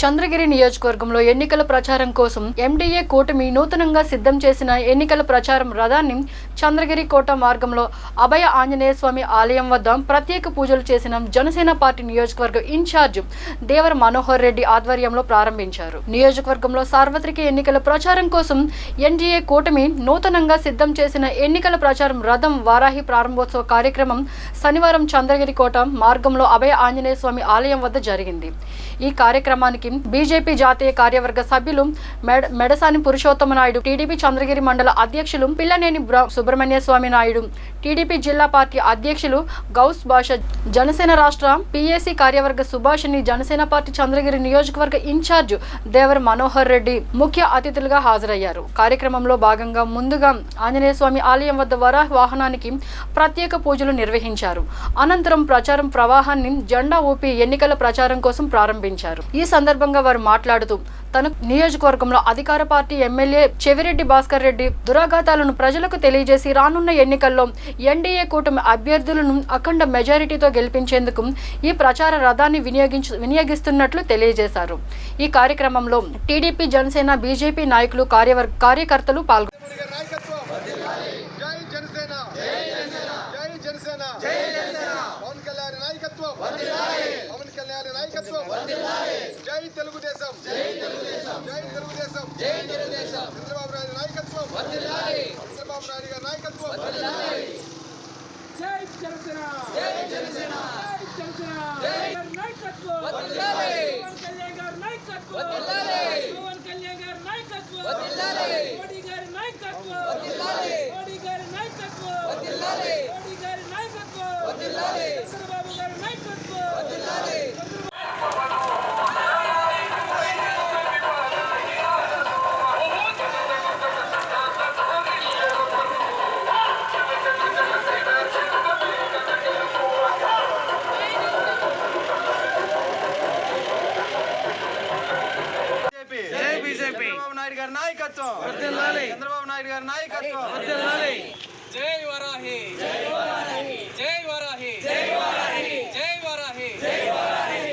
చంద్రగిరి నియోజకవర్గంలో ఎన్నికల ప్రచారం కోసం ఎండీఏ కూటమి నూతనంగా సిద్ధం చేసిన ఎన్నికల ప్రచారం రథాన్ని చంద్రగిరి కోట మార్గంలో అభయ ఆంజనేయ స్వామి ఆలయం వద్ద ప్రత్యేక పూజలు చేసిన జనసేన పార్టీ నియోజకవర్గ ఇన్ఛార్జ్ దేవర మనోహర్ రెడ్డి ఆధ్వర్యంలో ప్రారంభించారు. నియోజకవర్గంలో సార్వత్రిక ఎన్నికల ప్రచారం కోసం ఎన్డీఏ కూటమి నూతనంగా సిద్ధం చేసిన ఎన్నికల ప్రచారం రథం వారాహి ప్రారంభోత్సవ కార్యక్రమం శనివారం చంద్రగిరి కోట మార్గంలో అభయ ఆంజనేయ స్వామి ఆలయం వద్ద జరిగింది. ఈ కార్యక్రమానికి బీజేపీ జాతీయ కార్యవర్గ సభ్యులు మెడ మెడసాని పురుషోత్తమ నాయుడు టీడీపీ చంద్రగిరి మండల అధ్యక్షులు పిల్లనేని బ్ర- సుబ్రహ్మణ్య స్వామి నాయుడు టీడీపీ జిల్లా పార్టీ అధ్యక్షులు గౌస్ భాష జనసేన రాష్ట్ర పీఏసీ కార్యవర్గ సుభాషిని జనసేన పార్టీ చంద్రగిరి నియోజకవర్గ ఇన్ఛార్జ్ దేవర మనోహర్ రెడ్డి ముఖ్య అతిథులుగా హాజరయ్యారు. కార్యక్రమంలో భాగంగా ముందుగా ఆంజనేయ స్వామి ఆలయం వద్ద వరాహ వాహనానికి ప్రత్యేక పూజలు నిర్వహించారు. అనంతరం ప్రచారం ప్రవాహాన్ని జెండా ఊపి ఎన్నికల ప్రచారం కోసం ప్రారంభించారు. ఈ సందర్భంగా వారు మాట్లాడుతూ తన నియోజకవర్గంలో అధికార పార్టీ ఎమ్మెల్యే చెవిరెడ్డి భాస్కర్ రెడ్డి దురాఘాతాలను ప్రజలకు తెలియజేసి రానున్న ఎన్నికల్లో ఎన్డీఏ కూటమి అభ్యర్థులను అఖండ మెజారిటీతో గెలిపించేందుకు ఈ ప్రచార రథాన్ని వినియోగించు వినియోగిస్తున్నట్లు తెలియజేశారు. ఈ కార్యక్రమంలో టీడీపీ జనసేన బీజేపీ నాయకులు కార్యవర్ కార్యకర్తలు పాల్గొన్నారు మోడీ గారి నాయకత్వం జై జనసేన! జై జనసేన! జై జనసేన! పవన్ కళ్యాణ్ నాయకత్వం! పవన్ కళ్యాణ్ నాయకత్వం! జై తెలుగుదేశం. జై తెలుగుదేశం. జై తెలుగుదేశం. చంద్రబాబు నాయుడు నాయకత్వం. చంద్రబాబు నాయుడు గారి నాయకత్వం. నాయుడు గారి నాయకత్వం చంద్రబాబు నాయుడు గారి నాయకత్వం జై వరాహి జై వరాహి జై వరాహి జై వరాహి జై వరాహి జై వరాహి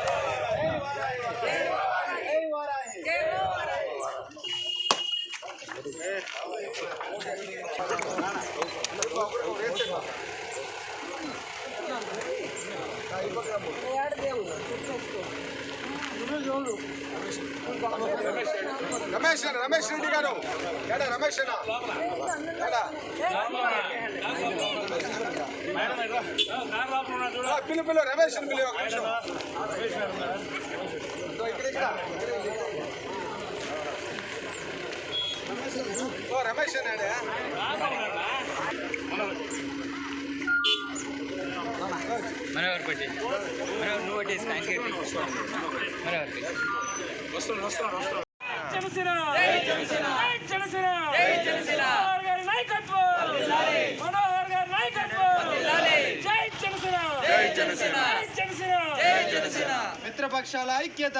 రమేష్ రమేష్ రెడ్డి గారు. ఏడా రమేష్ అన్న? ఏడా? పిలు పిలు రమేష్ పిలు ఒక నిమిషం. ఓ రమేష్ అన్నాడే. నువ్వు జనసేన! జనసేన! మనోహర్ గారి నాయకత్వం! వర్ధిల్లాలి మనోహర్ గారి నాయకత్వం! వర్ధిల్లాలి జై జనసేన! జై జనసేన! జై జనసేన! జై జనసేన! మిత్రపక్షాల ఐక్యత!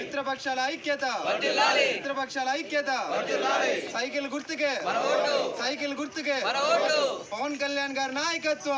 మిత్రపక్షాల ఐక్యత! మిత్రపక్షాల ఐక్యత! సైకిల్ గుర్తుకే! సైకిల్ గుర్తుకే! పవన్ కళ్యాణ్ గారి నాయకత్వం!